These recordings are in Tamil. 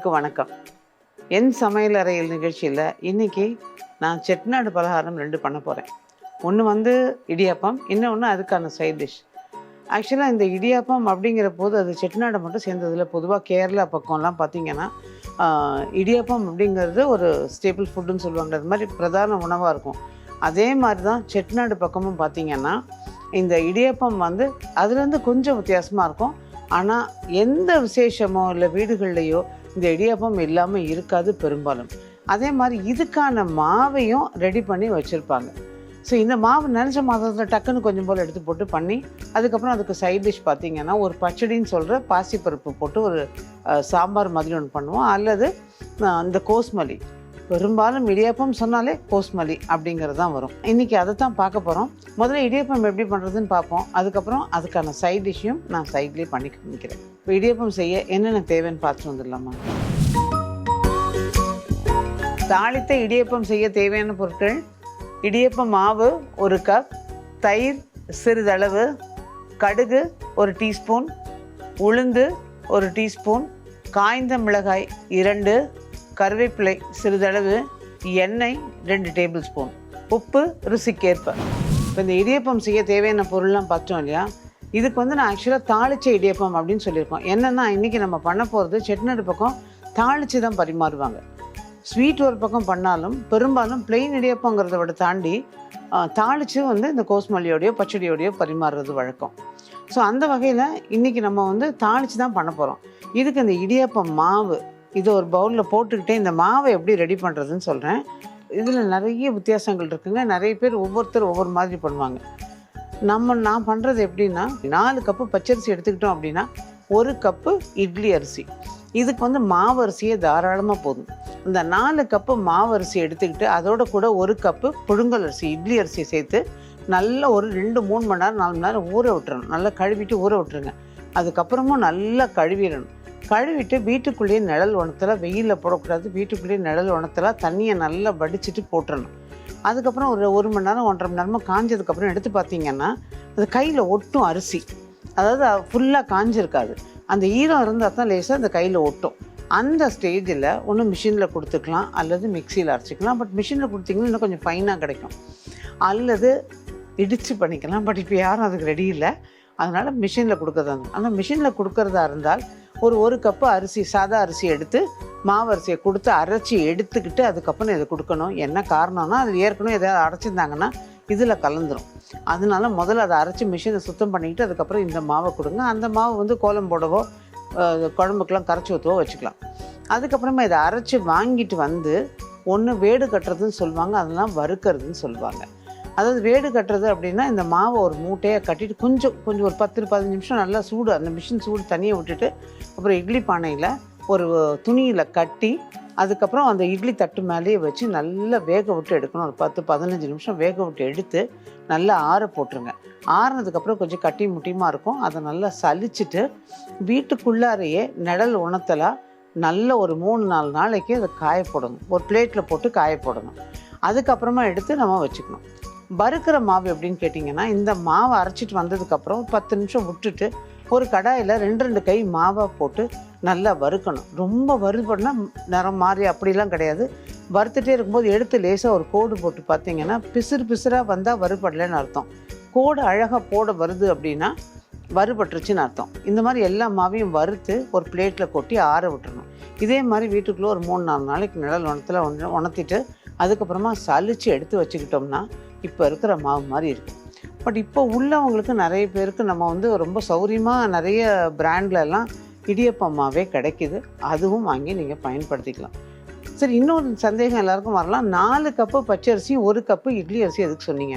ஜெயா வணக்கம். என் சமையல் அறையில் நிகழ்ச்சியில் இன்றைக்கி நான் செட்நாடு பலகாரம் ரெண்டு பண்ண போகிறேன் ஒன்று வந்து இடியாப்பம் இன்னொன்று அதுக்கான சைட் டிஷ் ஆக்சுவலாக இந்த இடியாப்பம் அப்படிங்கிற போது அது செட்டிநாடு மட்டும் சேர்ந்ததில் பொதுவாக கேரளா பக்கம்லாம் பார்த்திங்கன்னா இடியாப்பம் அப்படிங்கிறது ஒரு ஸ்டேபிள் ஃபுட்டுன்னு சொல்லுவாங்க. அது மாதிரி பிரதான உணவாக இருக்கும். அதே மாதிரி தான் செட்டிநாடு பக்கமும் பார்த்தீங்கன்னா இந்த இடியாப்பம் வந்து அதுலேருந்து கொஞ்சம் வித்தியாசமாக இருக்கும். ஆனால் எந்த விசேஷமோ இல்லை வீடுகள்லையோ இந்த இடியாப்பம் இல்லாமல் இருக்காது பெரும்பாலும். அதே மாதிரி இதுக்கான மாவையும் ரெடி பண்ணி வச்சுருப்பாங்க. ஸோ இந்த மாவு நினச்ச மாதத்தில் டக்குன்னு கொஞ்சம் போல் எடுத்து போட்டு பண்ணி அதுக்கப்புறம் அதுக்கு சைட் டிஷ் பார்த்தீங்கன்னா ஒரு பச்சடின்னு சொல்கிற பாசிப்பருப்பு போட்டு ஒரு சாம்பார் மாதிரி ஒன்று பண்ணுவோம். அல்லது இந்த கோஸ்மலி. பெரும்பாலும் இடியாப்பம் சொன்னாலே கோஸ்மலி அப்படிங்கிறது தான் வரும். இன்றைக்கி அதை தான் பார்க்க போகிறோம் முதல்ல இடியாப்பம் எப்படி பண்ணுறதுன்னு பார்ப்போம். அதுக்கப்புறம் அதுக்கான சைட் டிஷ்ஷையும் நான் சைட்லேயே பண்ணி காமிக்கிறேன். இப்போ இடியாப்பம் செய்ய என்னென்ன தேவைன்னு பார்த்து வந்துடலாமா? தாளித்த இடியப்பம் செய்ய தேவையான பொருட்கள் இடியப்ப மாவு ஒரு கப் தயிர் சிறிதளவு கடுகு ஒரு டீஸ்பூன் உளுந்து ஒரு டீஸ்பூன் காய்ந்த மிளகாய் இரண்டு கருவேப்பிலை சிறிதளவு எண்ணெய் ரெண்டு டேபிள் ஸ்பூன் உப்பு ருசிக்கேற்ப. இப்போ இந்த இடியப்பம் செய்ய தேவையான பொருள்லாம் பார்த்தோம் இல்லையா? இதுக்கு வந்து நான் ஆக்சுவலாக தாளிச்ச இடியப்பம் அப்படின்னு சொல்லியிருக்கோம். என்னென்னா இன்றைக்கி நம்ம பண்ண போகிறது செட்டிநாடு பக்கம் தாளித்து தான் பரிமாறுவாங்க. ஸ்வீட் ஒரு பக்கம் பண்ணாலும் பெரும்பாலும் பிளெயின் இடியப்பங்கிறத விட தாண்டி தாளித்து தாளிச்சு வந்து இந்த கோஸ்மல்லியோடையோ பச்சடியோடையோ பரிமாறுறது வழக்கம். ஸோ அந்த வகையில் இன்றைக்கி நம்ம வந்து தாளித்து தான் பண்ண போகிறோம் இதுக்கு இந்த இடியப்பம் மாவு இது ஒரு பவுலில் போட்டுக்கிட்டே இந்த மாவை எப்படி ரெடி பண்ணுறதுன்னு சொல்கிறேன் இதில் நிறைய வித்தியாசங்கள் இருக்குங்க. நிறைய பேர் ஒவ்வொருத்தர் ஒவ்வொரு மாதிரி பண்ணுவாங்க. நம்ம நான் பண்ணுறது எப்படின்னா நாலு கப்பு பச்சரிசி எடுத்துக்கிட்டோம் அப்படின்னா ஒரு கப்பு இட்லி அரிசி. இதுக்கு வந்து மாவு அரிசியே தாராளமாக போதும். இந்த நாலு கப்பு மாவு அரிசி எடுத்துக்கிட்டு அதோட கூட ஒரு கப்பு புழுங்கல் அரிசி இட்லி அரிசி சேர்த்து நல்லா ஒரு ரெண்டு மூணு மணி நேரம் நாலு மணி நேரம் ஊற விட்டுறணும். நல்லா கழுவிட்டு ஊற விட்டுருங்க. அதுக்கப்புறமும் நல்லா கழுவிடணும். கழுவிட்டு வீட்டுக்குள்ளேயே நிழல் உணத்தில் வெயிலில் போடக்கூடாது. வீட்டுக்குள்ளேயே நிழல் உணத்தில் தண்ணியை நல்லா வடிச்சிட்டு போட்டுடணும் அதுக்கப்புறம் ஒரு ஒரு மணி நேரம் ஒன்றரை மணி நேரமாக காஞ்சதுக்கப்புறம் எடுத்து பார்த்தீங்கன்னா அது கையில் ஒட்டும் அரிசி. அதாவது ஃபுல்லாக காஞ்சிருக்காது. அந்த ஈரம் இருந்தால் தான் லேசாக அந்த கையில் ஒட்டும். அந்த ஸ்டேஜில் ஒன்று மிஷினில் கொடுத்துக்கலாம் அல்லது மிக்சியில் அரைச்சிக்கலாம். பட் மிஷினில் கொடுத்தீங்கன்னா இன்னும் கொஞ்சம் ஃபைனாக கிடைக்கும். அல்லது இடித்து பண்ணிக்கலாம். பட் இப்போ யாரும் அதுக்கு ரெடி இல்லை. அதனால் மிஷினில் கொடுக்கறதா இருந்தால் ஆனால் மிஷினில் கொடுக்கறதா இருந்தால் ஒரு ஒரு கப்பு அரிசி சாதா அரிசி எடுத்து மாவு அரிசியை கொடுத்து அரைச்சி எடுத்துக்கிட்டு அதுக்கப்புறம் இதை கொடுக்கணும். என்ன காரணம்னா அது ஏற்கனவே எதாவது அரைச்சிருந்தாங்கன்னா இதில் கலந்துரும். அதனால முதல்ல அதை அரைச்சி மிஷினை சுத்தம் பண்ணிக்கிட்டு அதுக்கப்புறம் இந்த மாவை கொடுங்க. அந்த மாவு வந்து கோலம் போடவோ குழம்புக்கெலாம் கரைச்சி ஊற்றவோ வச்சுக்கலாம். அதுக்கப்புறமா இதை அரைச்சி வாங்கிட்டு வந்து ஒன்று வேடு கட்டுறதுன்னு சொல்லுவாங்க அதெல்லாம் வறுக்கிறதுன்னு சொல்லுவாங்க. அதாவது வேடு கட்டுறது அப்படின்னா இந்த மாவை ஒரு மூட்டையை கட்டிட்டு கொஞ்சம் கொஞ்சம் ஒரு பத்து பதினஞ்சு நிமிஷம் நல்லா சூடு அந்த மிஷின் சூடு தனியாக விட்டுட்டு அப்புறம் இட்லி பானையில் ஒரு துணியில் கட்டி அதுக்கப்புறம் அந்த இட்லி தட்டு மேலேயே வச்சு நல்லா வேக விட்டு எடுக்கணும். ஒரு பத்து பதினஞ்சு நிமிஷம் வேக விட்டு எடுத்து நல்லா ஆற போட்டுருங்க. ஆறுனதுக்கப்புறம் கொஞ்சம் கட்டி முட்டியுமா இருக்கும். அதை நல்லா சலிச்சுட்டு வீட்டுக்குள்ளாரையே நிழல் உணத்தலாம் நல்ல ஒரு மூணு நாலு நாளைக்கு அதை காய போடணும். ஒரு பிளேட்டில் போட்டு காய போடணும். அதுக்கப்புறமா எடுத்து நம்ம வச்சுக்கணும். வறுக்கிற மாவு எப்படின்னு கேட்டிங்கன்னா இந்த மாவை அரைச்சிட்டு வந்ததுக்கப்புறம் பத்து நிமிஷம் விட்டுட்டு ஒரு கடாயில் ரெண்டு ரெண்டு கை மாவை போட்டு நல்லா வறுக்கணும். ரொம்ப வறுபடினா நிறம் மாறி அப்படிலாம் கிடையாது. வறுத்துட்டே இருக்கும்போது எடுத்து லேசாக ஒரு கோடு போட்டு பார்த்தீங்கன்னா பிசுறு பிசுறாக வந்தால் வறுபடலைன்னு அர்த்தம். கோடு அழகாக போட வருது அப்படின்னா வறுபட்டுருச்சுன்னு அர்த்தம். இந்த மாதிரி எல்லா மாவையும் வறுத்து ஒரு பிளேட்டில் கொட்டி ஆற விட்டுறணும். இதே மாதிரி வீட்டுக்குள்ளே ஒரு மூணு நாலு நாளைக்கு நிழல் உணத்தில் ஒன்று உணர்த்திட்டு அதுக்கப்புறமா சலித்து எடுத்து வச்சுக்கிட்டோம்னா இப்போ இருக்கிற மாவு மாதிரி இருக்குது பட் இப்போ உள்ளவங்களுக்கு நிறைய பேருக்கு நம்ம வந்து ரொம்ப சௌரியமாக நிறைய பிராண்ட்லலாம் இடியப்பம் மாவே கிடைக்குது. அதுவும் வாங்கி நீங்கள் பயன்படுத்திக்கலாம். சரி இன்னொரு சந்தேகம் எல்லாருக்கும் வரலாம். நாலு கப்பு பச்சரிசி ஒரு கப்பு இட்லி அரிசி எதுக்கு சொன்னீங்க?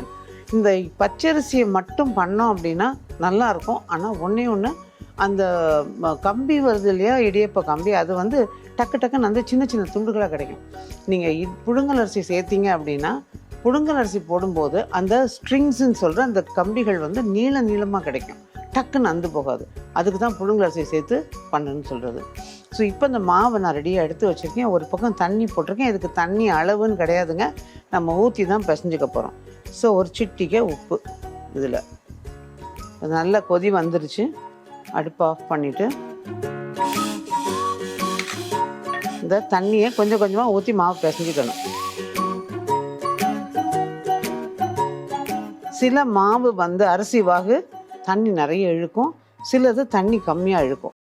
இந்த பச்சரிசியை மட்டும் பண்ணோம் அப்படின்னா நல்லா இருக்கும். ஆனால் ஒன்றே ஒன்று அந்த கம்பி வருது இல்லையா இடியப்ப கம்பி அது வந்து டக்கு டக்குன்னு அந்த சின்ன சின்ன துண்டுகளாக கிடைக்கும். நீங்கள் புழுங்கல் அரிசி சேர்த்தீங்க அப்படின்னா புழுங்கல் அரிசி போடும்போது அந்த ஸ்ட்ரிங்ஸ்ன்னு சொல்கிற அந்த கம்பிகள் வந்து நீள நீளமாக கிடைக்கும். டக்குன்னு அந்து போகாது. அதுக்கு தான் புழுங்கல் சேர்த்து பண்ணுன்னு சொல்கிறது ஸோ இப்போ இந்த மாவை நான் ரெடியாக எடுத்து வச்சுருக்கேன். ஒரு பக்கம் தண்ணி போட்டிருக்கேன். இதுக்கு தண்ணி அளவுன்னு கிடையாதுங்க. நம்ம ஊற்றி தான் பிசைஞ்சிக்க போகிறோம் ஸோ ஒரு சிட்டிக்க உப்பு இதில். நல்லா கொதி வந்துருச்சு. அடுப்பு ஆஃப் பண்ணிவிட்டு இந்த தண்ணியை கொஞ்சம் கொஞ்சமாக ஊற்றி மாவு பிசைஞ்சிக்கணும். சில மாவு வந்து அரிசி வாகு தண்ணி நிறைய இழுக்கும். சிலது தண்ணி கம்மியாக இழுக்கும்.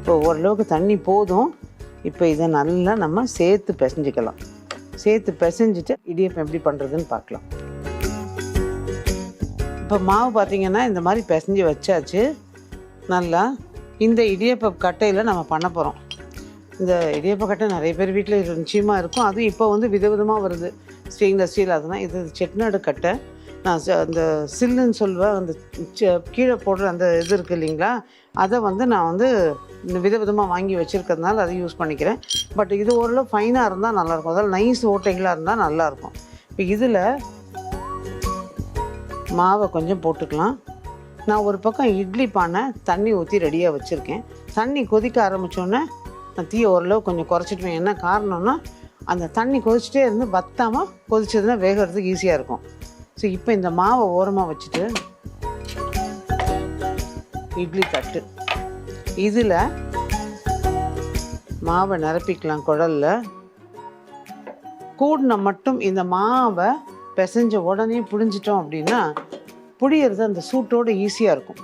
இப்போ ஓரளவுக்கு தண்ணி போதும். இப்போ இதை நல்லா நம்ம சேர்த்து பிசைஞ்சிக்கலாம். சேர்த்து பிசைஞ்சிட்டு இடியப்பம் எப்படி பண்ணுறதுன்னு பார்க்கலாம். இப்போ மாவு பார்த்தீங்கன்னா இந்த மாதிரி பிசைஞ்சு வச்சாச்சு. நல்லா இந்த இடியப்ப கட்டையில் நம்ம பண்ண போகிறோம் இந்த இடியப்ப கட்டை நிறைய பேர் வீட்டில் நிச்சயமாக இருக்கும். அதுவும் இப்போ வந்து விதவிதமாக வருது. ஸ்டெயின்லெஸ் ஸ்டீல் அதுனா இது செட்நாடு கட்டை. அந்த சில்லுன்னு சொல்லுவேன் அந்த ச- கீழே போடுற அந்த இது இருக்குது இல்லைங்களா? அதை வந்து நான் வந்து விதவிதமாக வாங்கி வச்சுருக்கிறதுனால அதை யூஸ் பண்ணிக்கிறேன். பட் இது ஓரளவு ஃபைனாக இருந்தால் நல்லாயிருக்கும் அதாவது நைஸ் ஓட்டைகளாக இருந்தால் நல்லாயிருக்கும் இப்போ இதில் மாவை கொஞ்சம் போட்டுக்கலாம். நான் ஒரு பக்கம் இட்லி பானை தண்ணி ஊற்றி ரெடியாக வச்சுருக்கேன். தண்ணி கொதிக்க ஆரம்பித்தோன்னே நான் தீயை ஓரளவு கொஞ்சம் குறைச்சிட்டுவேன் என்ன காரணம்னா அந்த தண்ணி கொதிச்சிட்டே இருந்து பத்தாமல் கொதிச்சதுன்னா வேகிறதுக்கு ஈஸியாக இருக்கும். ஸோ இப்போ இந்த மாவை ஓரமாக வச்சுட்டு இட்லி தட்டு. இதில் மாவை நிரப்பிக்கலாம் குழல்ல கூடின மட்டும் இந்த மாவை பிசைஞ்ச உடனே புழிஞ்சிட்டோம் அப்படின்னா புழியறது அந்த சூட்டோட ஈஸியாக இருக்கும்.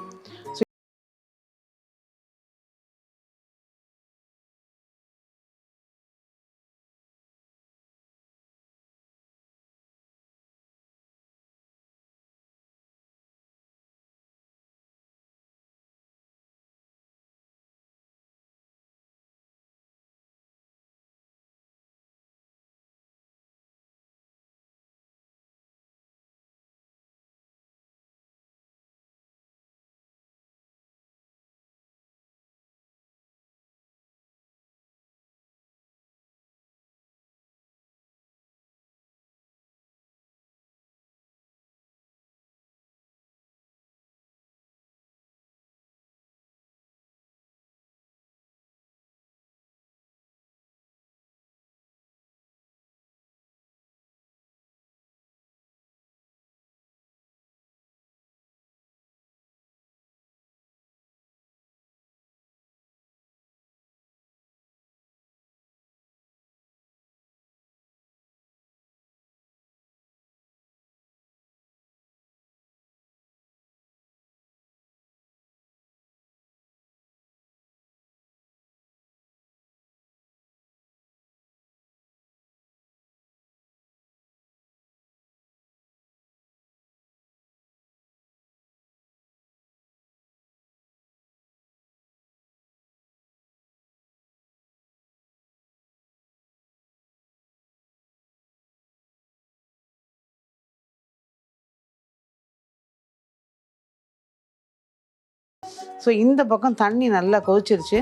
ஸோ இந்த பக்கம் தண்ணி நல்லா கொதிச்சிருச்சு.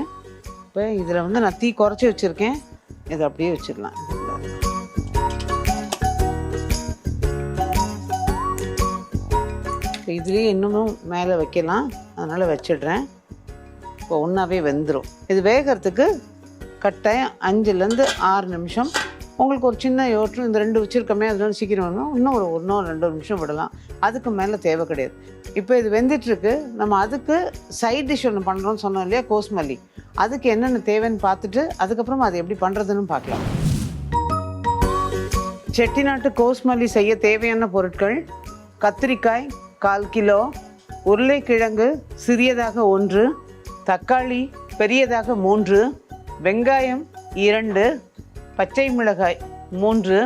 இப்போ இதில் வந்து நான் தீ குறைச்சி வச்சுருக்கேன். இதை அப்படியே வச்சிடலாம். இப்போ இதுலேயே இன்னமும் மேலே வைக்கலாம். அதனால் வச்சிடுறேன். இப்போ ஒன்றாவே வெந்துடும் இது வேகிறதுக்கு கட்டாயம் அஞ்சுலேருந்து ஆறு நிமிஷம் உங்களுக்கு ஒரு சின்ன யோட்டம் இந்த ரெண்டு வச்சுருக்கமே அதனால சீக்கிரம் வரணும். இன்னும் ஒரு இன்னும் ரெண்டு நிமிஷம் விடலாம். அதுக்கு மேலே தேவை கிடையாது. இப்போ இது வெந்துட்டுருக்கு. நம்ம அதுக்கு சைட் டிஷ் ஒன்று பண்ணுறோம்னு சொன்னோம் இல்லையா கோஸ்மல்லி. அதுக்கு என்னென்ன தேவைன்னு பார்த்துட்டு அதுக்கப்புறமா அது எப்படி பண்ணுறதுன்னு பார்க்கலாம். செட்டிநாட்டு கோஸ்மல்லி செய்ய தேவையான பொருட்கள் கத்திரிக்காய் கால் கிலோ உருளைக்கிழங்கு சிறியதாக ஒன்று தக்காளி பெரியதாக மூன்று வெங்காயம் இரண்டு பச்சை மிளகாய் மூன்று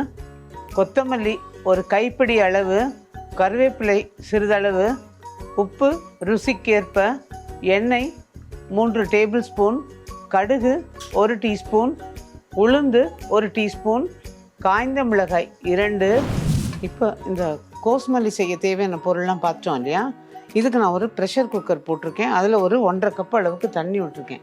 கொத்தமல்லி ஒரு கைப்பிடி அளவு கருவேப்பிலை சிறிதளவு உப்பு ருசிக்கேற்ப எண்ணெய் மூன்று டேபிள் ஸ்பூன் கடுகு ஒரு டீஸ்பூன் உளுந்து ஒரு டீஸ்பூன் காய்ந்த மிளகாய் இரண்டு. இப்போ இந்த கோஸ்மல்லி செய்ய தேவையான பொருள்லாம் பார்த்தோம் இல்லையா? இதுக்கு நான் ஒரு ப்ரெஷர் குக்கர் போட்டிருக்கேன். அதில் ஒரு ஒன்றரை கப் அளவுக்கு தண்ணி விட்டுருக்கேன்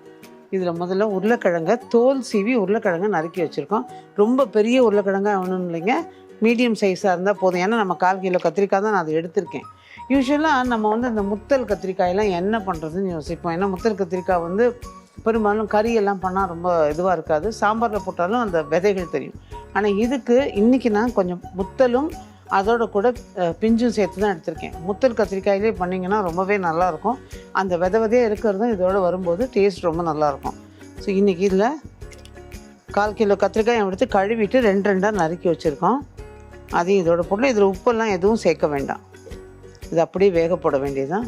இதில் முதல்ல உருளைக்கிழங்கை தோல் சீவி உருளைக்கிழங்கை நறுக்கி வச்சுருக்கோம். ரொம்ப பெரிய உருளைக்கிழங்கா வேணும்னு இல்லைங்க. மீடியம் சைஸாக இருந்தால் போதும். ஏன்னா நம்ம கால் கிலோ கத்திரிக்காய் தான் நான் அதை எடுத்திருக்கேன். யூஸ்வலாக நம்ம வந்து இந்த முத்தல் கத்திரிக்காயெல்லாம் என்ன பண்ணுறதுன்னு யோசிப்போம். ஏன்னா முத்தல் கத்திரிக்காய் வந்து பெரும்பாலும் கறியெல்லாம் பண்ணால் ரொம்ப இதுவாக இருக்காது. சாம்பாரில் போட்டாலும் அந்த விதைகள் தெரியும். ஆனால் இதுக்கு இன்றைக்கி நான் கொஞ்சம் முத்தலும் அதோட கூட பிஞ்சும் சேர்த்து தான் எடுத்திருக்கேன். முத்தல் கத்திரிக்காயிலே பண்ணிங்கன்னா ரொம்பவே நல்லாயிருக்கும். அந்த விதை விதையாக இருக்கிறதும் இதோட வரும்போது டேஸ்ட் ரொம்ப நல்லாயிருக்கும். ஸோ இன்றைக்கி இதில் கால் கிலோ கத்திரிக்காய் எடுத்து கழுவிட்டு ரெண்டு ரெண்டாக நறுக்கி வச்சுருக்கோம். அதையும் இதோட போட்டு இதில் உப்பெல்லாம் எதுவும் சேர்க்க வேண்டாம். இது அப்படியே வேக போட வேண்டியதுதான்.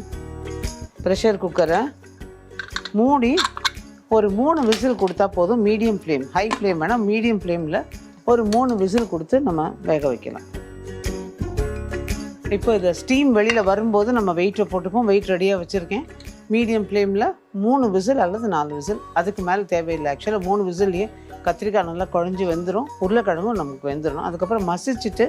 ப்ரெஷர் குக்கரை மூடி ஒரு மூணு விசில் கொடுத்தா போதும். மீடியம் ஃப்ளேம் ஹை ஃப்ளேம் வேணால் மீடியம் ஃப்ளேமில் ஒரு மூணு விசில் கொடுத்து நம்ம வேக வைக்கலாம். இப்போ இதை ஸ்டீம் வெளியில் வரும்போது நம்ம வெயிட்டை போட்டுப்போம். வெயிட் ரெடியாக வச்சுருக்கேன். மீடியம் ஃப்ளேமில் மூணு விசில் அல்லது நாலு விசில். அதுக்கு மேலே தேவையில்லை. ஆக்சுவலாக மூணு விசில்லையே கத்திரிக்காய் நல்லா குழஞ்சி வெந்துடும் உருளைக்கிழங்கும் நமக்கு வெந்துடும் அதுக்கப்புறம் மசிச்சுட்டு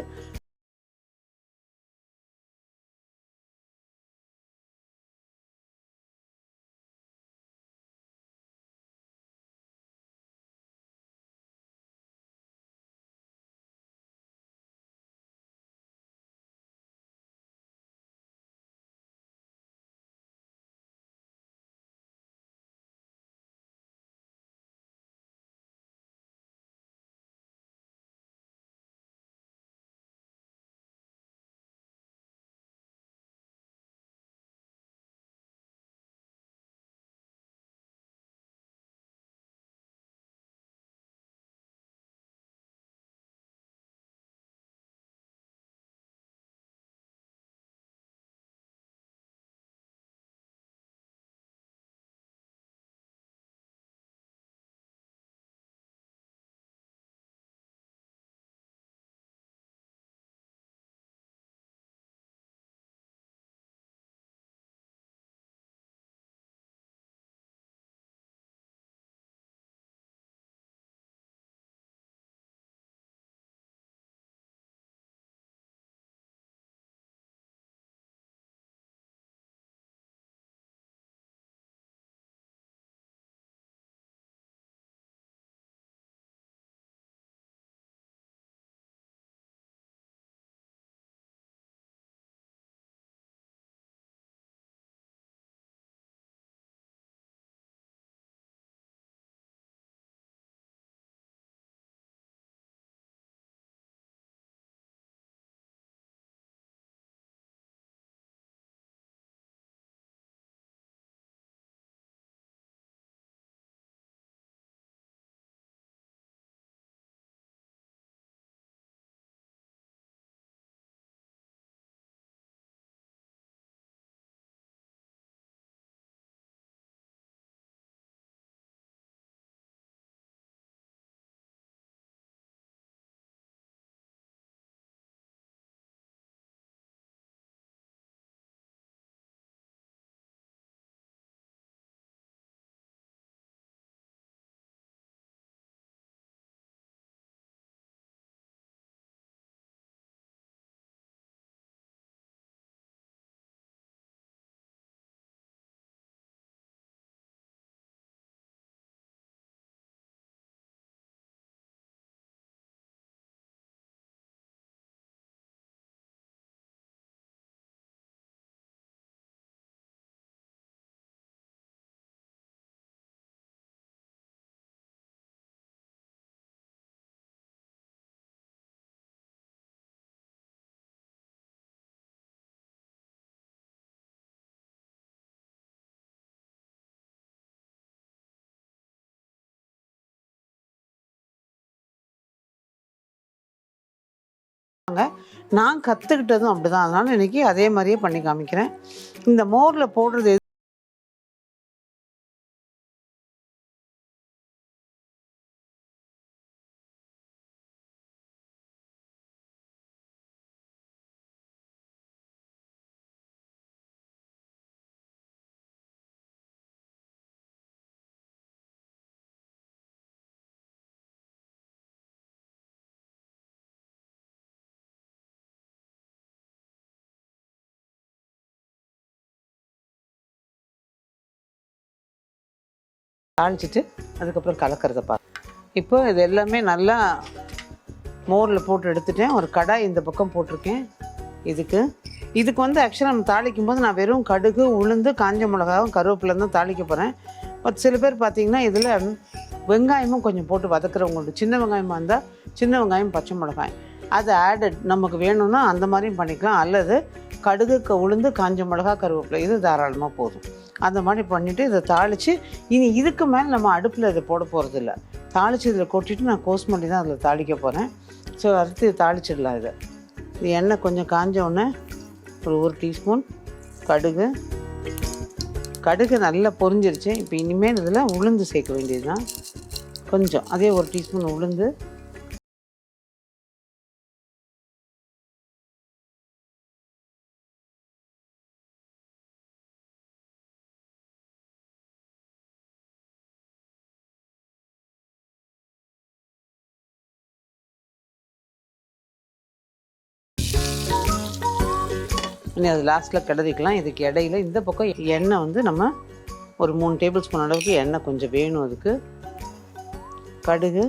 நான் கற்றுக்கிட்டதும் அப்படிதான். அதனால இன்னைக்கு அதே மாதிரியே பண்ணி காமிக்கிறேன். இந்த மோரில் போடுறது தாளிச்சிட்டு அதுக்கப்புறம் கலக்கிறத பார்த்து இப்போ இது எல்லாமே நல்லா மோரில் போட்டு எடுத்துட்டேன். ஒரு கடாய் இந்த பக்கம் போட்டிருக்கேன். இதுக்கு. இதுக்கு வந்து ஆக்சுவலாக நம்ம தாளிக்கும் போது நான் வெறும் கடுகு உளுந்து காஞ்ச மிளகாவும் கருவேப்பிலை தான் தாளிக்க போகிறேன் பட் சில பேர் பார்த்தீங்கன்னா இதில் வெங்காயமும் கொஞ்சம் போட்டு வதக்குறவங்க உண்டு. சின்ன வெங்காயமாக இருந்தால் சின்ன வெங்காயம் பச்சை மிளகாய் அது ஆடட் நமக்கு வேணும்னா அந்த மாதிரியும் பண்ணிக்கலாம். அல்லது கடுகுக்கு உளுந்து காஞ்ச மிளகா கருவேப்பிலை இது தாராளமாக போதும். அந்த மாதிரி பண்ணிவிட்டு இதை தாளித்து இனி இதுக்கு மேலே நம்ம அடுப்பில் இதை போட போகிறதில்ல தாளித்து இதில் கொட்டிட்டு நான் கோஸ்மல்லி தான் அதில் தாளிக்க போகிறேன் ஸோ அடுத்து தாளிச்சிடலாம் இதை. இது எண்ணெய் கொஞ்சம் காஞ்ச உடனே ஒரு ஒரு டீஸ்பூன் கடுகு. கடுகு நல்லா பொரிஞ்சிருச்சு. இப்போ இனிமேல் இதில் உளுந்து சேர்க்க வேண்டியதுதான். கொஞ்சம் அதே ஒரு டீஸ்பூன் உளுந்து. இனி அது லாஸ்ட்டில் கிடதிக்கலாம். இதுக்கு இடையில இந்த பக்கம் எண்ணெய் வந்து நம்ம ஒரு மூணு டேபிள் ஸ்பூன் அளவுக்கு எண்ணெய் கொஞ்சம் வேணும் அதுக்கு. கடுகு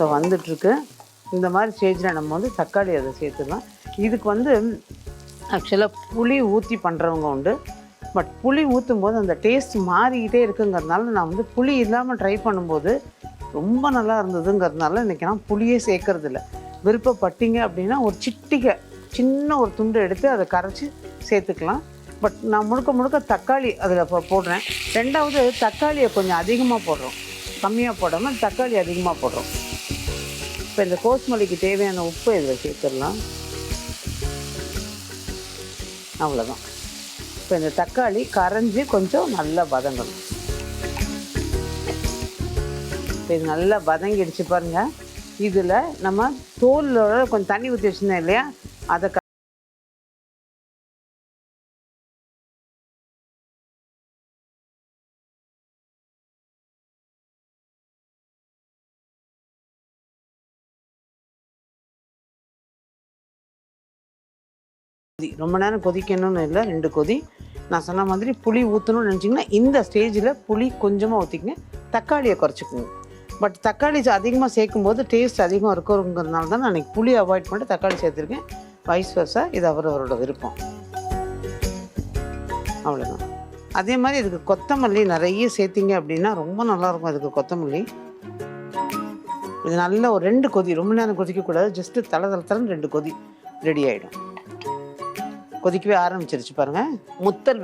ஸோ வந்துட்டுருக்கு. இந்த மாதிரி ஸ்டேஜில் நம்ம வந்து தக்காளி அதை சேர்த்துக்கலாம் இதுக்கு வந்து ஆக்சுவலாக புளி ஊற்றி பண்ணுறவங்க உண்டு. பட் புளி ஊற்றும் போது அந்த டேஸ்ட் மாறிக்கிட்டே இருக்குங்கிறதுனால நான் வந்து புளி இல்லாமல் ட்ரை பண்ணும்போது ரொம்ப நல்லா இருந்ததுங்கிறதுனால இன்றைக்கி நான் புளியே சேர்க்கறதில்ல. விருப்பப்பட்டீங்க அப்படின்னா ஒரு சிட்டிகை சின்ன ஒரு துண்டு எடுத்து அதை கரைச்சி சேர்த்துக்கலாம். பட் நான் முழுக்க முழுக்க தக்காளி அதில் இப்போ போடுறேன். ரெண்டாவது தக்காளியை கொஞ்சம் அதிகமாக போடுறோம். கம்மியாக போடாமல் தக்காளி அதிகமாக போடுறோம். இப்போ இந்த கோஸ்மல்லிக்கு தேவையான உப்பு இதில் சேர்த்துடலாம்? அவ்வளோதான் இப்போ இந்த தக்காளி கரைஞ்சி கொஞ்சம் நல்லா வதங்கணும். இப்போ இது நல்லா வதங்கிடுச்சு பாருங்க. இதில் நம்ம தோலோட கொஞ்சம் தண்ணி ஊற்றி வச்சுருந்தேன் இல்லையா? அதை கொதி. ரொம்ப நேரம் கொதிக்கணும்னு இல்லை ரெண்டு கொதி. நான் சொன்ன மாதிரி புளி ஊற்றணும்னு நினச்சிங்கன்னா இந்த ஸ்டேஜில் புளி கொஞ்சமாக ஊற்றிக்கங்க தக்காளியை குறைச்சிக்கோங்க. பட் தக்காளி அதிகமாக சேர்க்கும் போது டேஸ்ட் அதிகம் இருக்கிறதுனால தான் நான் இன்றைக்கி புளி அவாய்ட் பண்ணிட்டு தக்காளி சேர்த்துருக்கேன். வைஸ் வர்ஸா இது அவரவரோட விருப்பம். அவ்வளோதான் அதே மாதிரி இதுக்கு கொத்தமல்லி நிறைய சேர்த்திங்க அப்படின்னா ரொம்ப நல்லாயிருக்கும் இதுக்கு கொத்தமல்லி. இது நல்ல ஒரு ரெண்டு கொதி. ரொம்ப நேரம் கொதிக்கக்கூடாது. ஜஸ்ட்டு தலை தலை ரெண்டு கொதி. ரெடி ஆகிடும் கொதிக்கவே ஆரம்பிச்சிருச்சு பாருங்க. முத்தல்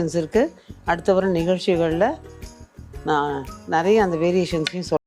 இருக்குது அடுத்த வர நிகழ்ச்சிகளில் நான் நிறைய அந்த வேரியேஷன்ஸையும் சொல்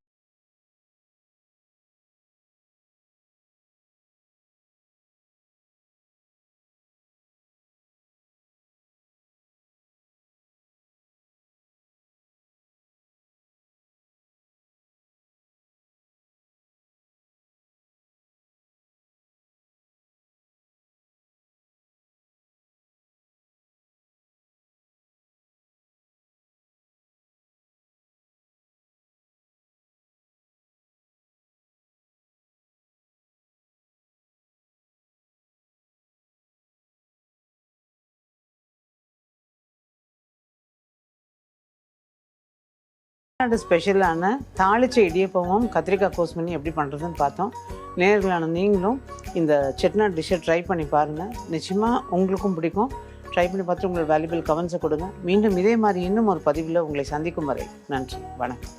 தமிழ்நாடு ஸ்பெஷலான தாளிச்ச இடியப்பமும் கத்திரிக்காய் கோஸ்மணி எப்படி பண்ணுறதுன்னு பார்த்தோம். நேர்களான நீங்களும் இந்த செட்நாட் டிஷ்ஷை ட்ரை பண்ணி பாருங்கள் நிச்சயமாக உங்களுக்கும் பிடிக்கும். ட்ரை பண்ணி பார்த்து உங்களோட வேல்யூபிள் கமெண்ட்ஸை கொடுங்க. மீண்டும் இதே மாதிரி இன்னும் ஒரு பதிவில் உங்களை சந்திக்கும் வரை நன்றி வணக்கம்.